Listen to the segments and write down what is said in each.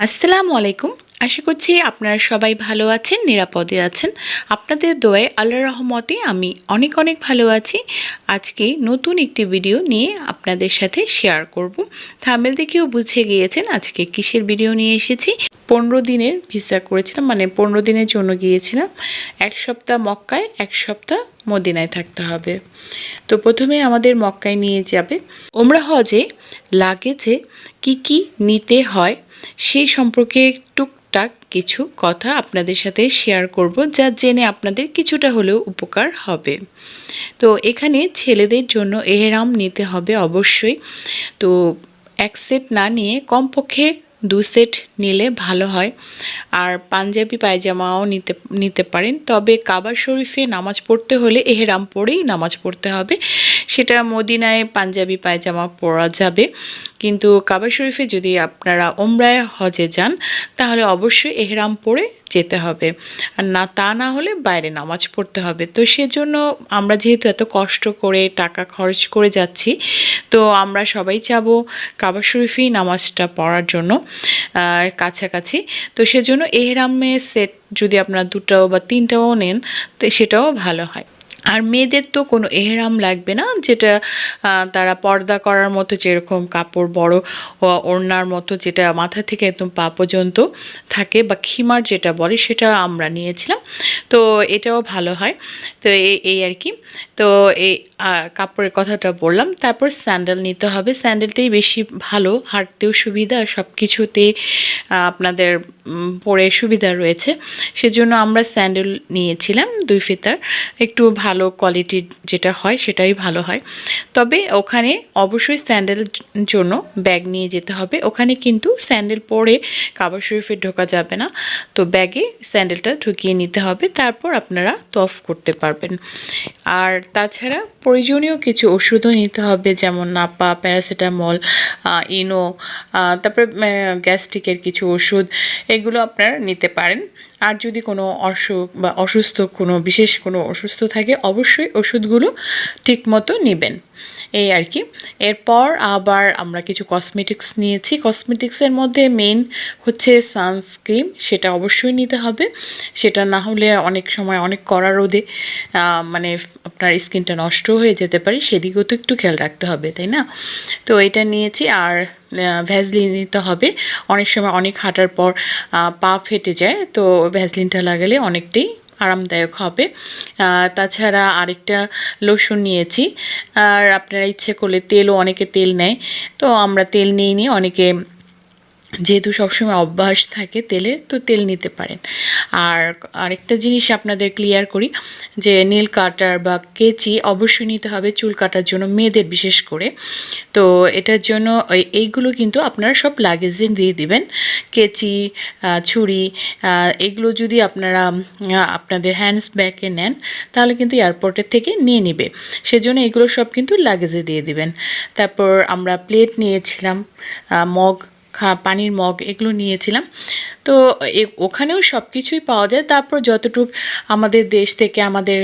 আসসালামু আলাইকুম। আশা করছি আপনারা সবাই ভালো আছেন, নিরাপদে আছেন। আপনাদের দোয়ায় আল্লাহ রহমতে আমি অনেক অনেক ভালো আছি। আজকে নতুন একটি ভিডিও নিয়ে আপনাদের সাথে শেয়ার করব। থামেল দেখেও বুঝে গিয়েছেন আজকে কিসের ভিডিও নিয়ে এসেছি। পনেরো দিনের ভিসা করেছিলাম মানে পনেরো দিনের জন্য গিয়েছিলাম। এক সপ্তাহ মক্কায়, এক সপ্তাহ মদিনায় থাকতে হবে। তো প্রথমে আমাদের মক্কায় নিয়ে যাবে। ওমরা হজে লাগেজে কি কি নিতে হয়, সেই সম্পর্কে টুকটাক কিছু কথা আপনাদের সাথে শেয়ার করব, যা জেনে আপনাদের কিছুটা হলেও উপকার হবে। তো এখানে ছেলেদের জন্য এহেরাম নিতে হবে অবশ্যই। তো এক সেট না নিয়ে কমপক্ষে দু সেট নিলে ভালো হয়। আর পাঞ্জাবি পায়জামাও নিতে নিতে পারেন। তবে কাবার শরীফে নামাজ পড়তে হলে এহেরাম পরেই নামাজ পড়তে হবে। সেটা মদিনায় পাঞ্জাবি পায়জামা পরা যাবে। কিন্তু কাবা শরীফে যদি আপনারা ওমরায় হজে যান, তাহলে অবশ্যই এহরাম পরে যেতে হবে। আর না, তা না হলে বাইরে নামাজ পড়তে হবে। তো সেজন্য আমরা যেহেতু এত কষ্ট করে টাকা খরচ করে যাচ্ছি, তো আমরা সবাই চাবো কাবা শরীফেই নামাজটা পড়ার জন্য কাছাকাছি। তো সেজন্য এহরামের সেট যদি আপনারা দুটাও বা তিনটাও নেন, তো সেটাও ভালো হয়। আর মেয়েদের তো কোনো এহরাম লাগবে না, যেটা তারা পর্দা করার মতো যেরকম কাপড় বড় ওড়নার মতো যেটা মাথা থেকে একদম পা পর্যন্ত থাকে বা খিমার যেটা বলে সেটা আমরা নিয়েছিলাম। তো এটাও ভালো হয়। তো এই আর কি। তো এই কাপড়ের কথাটা বললাম। তারপর স্যান্ডেল নিতে হবে। স্যান্ডেলটাই বেশি ভালো, হাঁটতেও সুবিধা। সব কিছুতে আপনাদের পরে সুবিধা রয়েছে। সেজন্য আমরা স্যান্ডেল নিয়েছিলাম দুই ফিতার। একটু ভালো কোয়ালিটির যেটা হয় সেটাই ভালো হয়। তবে ওখানে অবশ্যই স্যান্ডেলের জন্য ব্যাগ নিয়ে যেতে হবে। ওখানে কিন্তু স্যান্ডেল পরে কাবার শরীফে ঢোকা যাবে না। তো ব্যাগে স্যান্ডেলটা ঢুকিয়ে নিতে হবে। তারপর আপনারা তফ করতে পারবেন। আর তাছাড়া প্রয়োজনীয় কিছু ওষুধও নিতে হবে, যেমন নাপা, প্যারাসিটামল ইনো তারপরে গ্যাস্ট্রিকের কিছু ওষুধ। এগুলো আপনারা নিতে পারেন। আর যদি কোনো অসুখ বা অসুস্থ কোনো বিশেষ কোনো অসুস্থ থাকে, অবশ্যই ওষুধগুলো ঠিকমতো নেবেন। এই আর কি। এরপর আবার আমরা কিছু কসমেটিক্স নিয়েছি। কসমেটিক্সের মধ্যে মেইন হচ্ছে সানস্ক্রিন সেটা অবশ্যই নিতে হবে। সেটা না হলে অনেক সময় অনেক কড়া রোদে মানে আপনার স্কিনটা নষ্ট হয়ে যেতে পারে। সেদিকেও তো একটু খেয়াল রাখতে হবে, তাই না? তো এটা নিয়েছি। আর ভ্যাসলিন নিতে হবে। অনেক সময় অনেক হাঁটার পর পা ফেটে যায়, তো ভ্যাসলিনটা লাগালে অনেকটাই আরামদায়ক হবে। তাছাড়া আরেকটা লসুন নিয়েছি। আর আপনারা ইচ্ছে করলে তেলও অনেকে তেল নেয়। তো আমরা তেল নিয়ে নিই অনেকে যেহেতু সবসময় অভ্যাস থাকে তেলের, তো তেল নিতে পারেন। আর আরেকটা জিনিস আপনাদের ক্লিয়ার করি, যে নীল কাটার বা কেচি অবশ্যই নিতে হবে চুল কাটার জন্য, মেয়েদের বিশেষ করে। তো এটার জন্য এই- এইগুলো কিন্তু আপনারা সব লাগেজে দিয়ে দিবেন। কেচি ছুরি এগুলো যদি আপনারা আপনাদের হ্যান্ডস ব্যাগে নেন, তাহলে কিন্তু এয়ারপোর্টের থেকে নিয়ে নিবে। সেজন্য এগুলো সব কিন্তু লাগেজে দিয়ে দিবেন। তারপর আমরা প্লেট নিয়েছিলাম মগ পানির মগ এগুলো নিয়েছিলাম। তো ওখানেও সব কিছুই পাওয়া যায়। তারপর যতটুক আমাদের দেশ থেকে আমাদের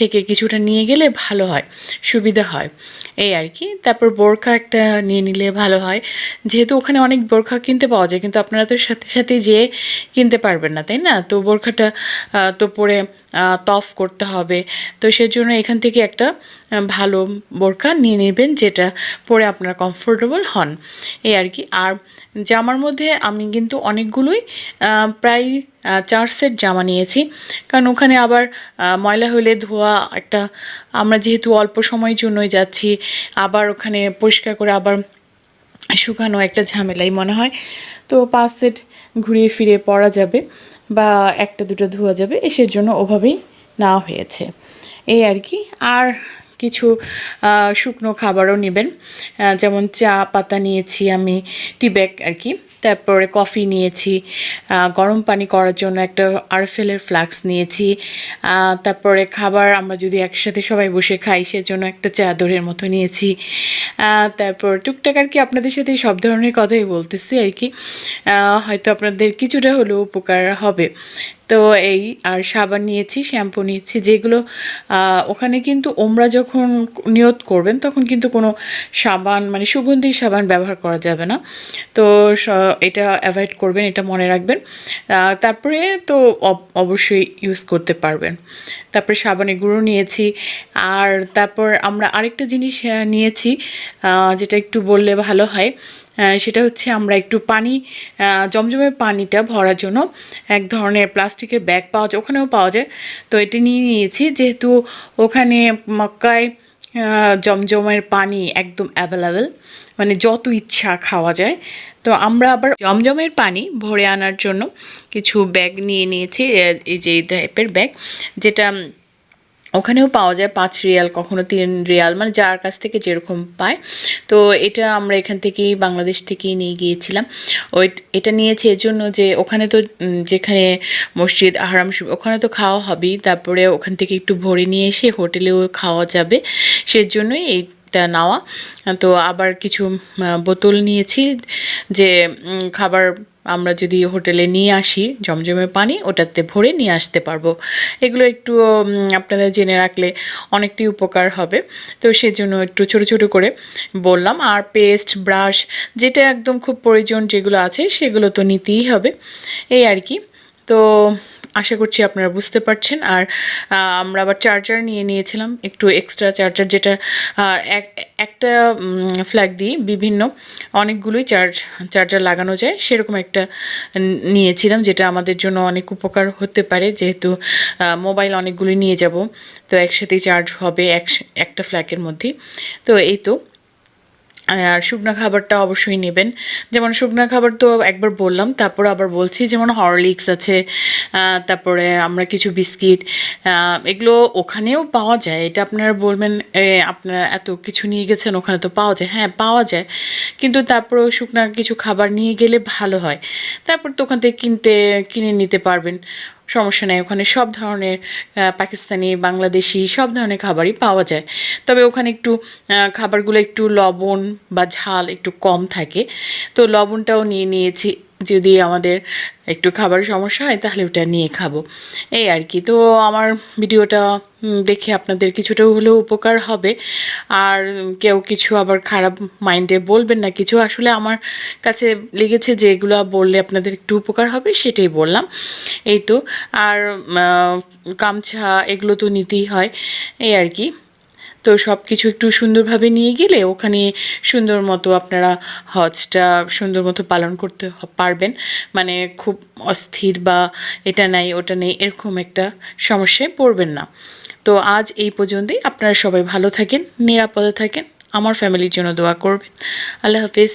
থেকে কিছুটা নিয়ে গেলে ভালো হয়, সুবিধা হয়। এই আর কি। তারপর বোরখা একটা নিয়ে নিলে ভালো হয়। যেহেতু ওখানে অনেক বোরখা কিনতে পাওয়া যায়, কিন্তু আপনারা তো সাথে সাথে যেয়ে কিনতে পারবেন না, তাই না? তো বোরখাটা তো পরে তফ করতে হবে। তো সেজন্য এখান থেকে একটা ভালো বোরখা নিয়ে নেবেন, যেটা পরে আপনারা কমফোর্টেবল হন। এই আর কি। আর জামার মধ্যে আমি কিন্তু অনেকগুলোই প্রায় চার সেট জামা নিয়েছি। কারণ ওখানে আবার ময়লা হলে ধোয়া একটা, আমরা যেহেতু অল্প সময়ের জন্যই যাচ্ছি, আবার ওখানে পরিষ্কার করে আবার শুকানো একটা ঝামেলাই মনে হয়। তো পাঁচ সেট ঘুরিয়ে ফিরে পরা যাবে বা একটা দুটো ধোয়া যাবে, এসের জন্য ওভাবেই নেওয়া হয়েছে। এই আর কি। আর কিছু শুকনো খাবারও নেবেন। যেমন চা, পাতা নিয়েছি আমি, টি ব্যাগ আর কি তারপরে কফি নিয়েছি গরম পানি করার জন্য একটা আরফেলের ফ্লাক্স নিয়েছি। তারপরে খাবার আমরা যদি একসাথে সবাই বসে খাই, সেজন্য একটা চাদরের মতো নিয়েছি। তারপর টুকটাক আর কি আপনাদের সাথে সব ধরনের কথাই বলতেছি আর কি হয়তো আপনাদের কিছুটা হলেও উপকার হবে। তো এই, আর সাবান নিয়েছি, শ্যাম্পু নিয়েছি, যেগুলো ওখানে কিন্তু ওমরা যখন নিয়ত করবেন, তখন কিন্তু কোনো সাবান মানে সুগন্ধি সাবান ব্যবহার করা যাবে না। তো এটা অ্যাভয়েড করবেন, এটা মনে রাখবেন। তারপরে তো অব- অবশ্যই ইউজ করতে পারবেন। তারপরে সাবানের গুঁড়ো নিয়েছি, আর তারপর আমরা আরেকটা জিনিস নিয়েছি যেটা একটু বললে ভালো হয়। সেটা হচ্ছে আমরা একটু পানি জমজমের পানিটা ভরার জন্য এক ধরনের প্লাস্টিকের ব্যাগ পাওয়া যায়, ওখানেও পাওয়া যায়। তো এটি নিয়ে নিয়েছি, যেহেতু ওখানে মক্কায় জমজমের পানি একদম অ্যাভেলেবেল মানে যত ইচ্ছা খাওয়া যায়। তো আমরা আবার জমজমের পানি ভরে আনার জন্য কিছু ব্যাগ নিয়ে নিয়েছি এই যে এই টাইপের ব্যাগ, যেটা ওখানেও পাওয়া যায় পাঁচ রিয়াল, কখনো তিন রিয়াল মানে যার কাছ থেকে যেরকম পায়। তো এটা আমরা এখান থেকেই বাংলাদেশ থেকেই নিয়ে গিয়েছিলাম। ওই এটা নিয়েছে এজন্য যে ওখানে তো যেখানে মসজিদ আহরাম ওখানে তো খাওয়া হবেই, তারপরে ওখান থেকে একটু ভরে নিয়ে এসে হোটেলেও খাওয়া যাবে। সেজন্যই এইটা নেওয়া। তো আবার কিছু বোতল নিয়েছি যে খাবার আমরা যদি হোটেলে নিয়ে আসি, জমজমে পানি, ওটাতে ভরে নিয়ে আসতে পারব। এগুলো একটু আপনারা জেনে রাখলে অনেকটাই উপকার হবে। তো সেজন্য একটু ছোট ছোট করে বললাম। আর পেস্ট, ব্রাশ, যেটা একদম খুব প্রয়োজন যেগুলো আছে, সেগুলো তো নিতেই হবে। এই আর কি। তো আশা করছি আপনারা বুঝতে পারছেন। আর আমরা আবার চার্জার নিয়ে নিয়েছিলাম, একটু এক্সট্রা চার্জার যেটা এক, একটা ফ্ল্যাগ দিয়ে বিভিন্ন অনেকগুলোই চার্জ চার্জার লাগানো যায়, সেরকম একটা নিয়েছিলাম, যেটা আমাদের জন্য অনেক উপকার হতে পারে, যেহেতু মোবাইল অনেকগুলি নিয়ে যাব, তো একসাথেই চার্জ হবে এক একটা ফ্ল্যাগের মধ্যে তো এই তো আর শুকনো খাবারটা অবশ্যই নেবেন। যেমন শুকনো খাবার তো একবার বললাম, তারপর আবার বলছি, যেমন হরলিক্স আছে তারপরে আমরা কিছু বিস্কিট এগুলো ওখানেও পাওয়া যায়। এটা আপনারা বলবেন আপনারা এত কিছু নিয়ে গেছেন, ওখানে তো পাওয়া যায়। হ্যাঁ পাওয়া যায়। কিন্তু তারপরেও শুকনো কিছু খাবার নিয়ে গেলে ভালো হয়। তারপর তো ওখান থেকে কিনতে, কিনে নিতে পারবেন। সমস্যা নেই। ওখানে সব ধরনের পাকিস্তানি, বাংলাদেশি সব ধরনের খাবারই পাওয়া যায়। তবে ওখানে একটু খাবারগুলো একটু লবণ বা ঝাল একটু কম থাকে। তো লবণটাও নিয়ে নিয়েছি। যদি আমাদের একটু খাবার সমস্যা হয়, তাহলে ওটা নিয়ে খাব। এই আর কি। তো আমার ভিডিওটা দেখে আপনাদের কিছুটা হলেও উপকার হবে। আর কেউ কিছু আবার খারাপ মাইন্ডে বলবেন না কিছু। আসলে আমার কাছে লেগেছে যে এগুলো বললে আপনাদের একটু উপকার হবে, সেটাই বললাম। এই তো। আর গামছা এগুলো তো নিতেই হয়। এই আর কি। তো সব কিছু একটু সুন্দরভাবে নিয়ে গেলে ওখানে সুন্দর মতো আপনারা হজটা সুন্দর মতো পালন করতে পারবেন। মানে খুব অস্থির বা এটা নাই, ওটা নেই, এরকম একটা সমস্যায় পড়বেন না। তো আজ এই পর্যন্তই। আপনারা সবাই ভালো থাকেন, নিরাপদে থাকেন। আমার ফ্যামিলির জন্য দোয়া করবেন। আল্লাহ হাফিজ।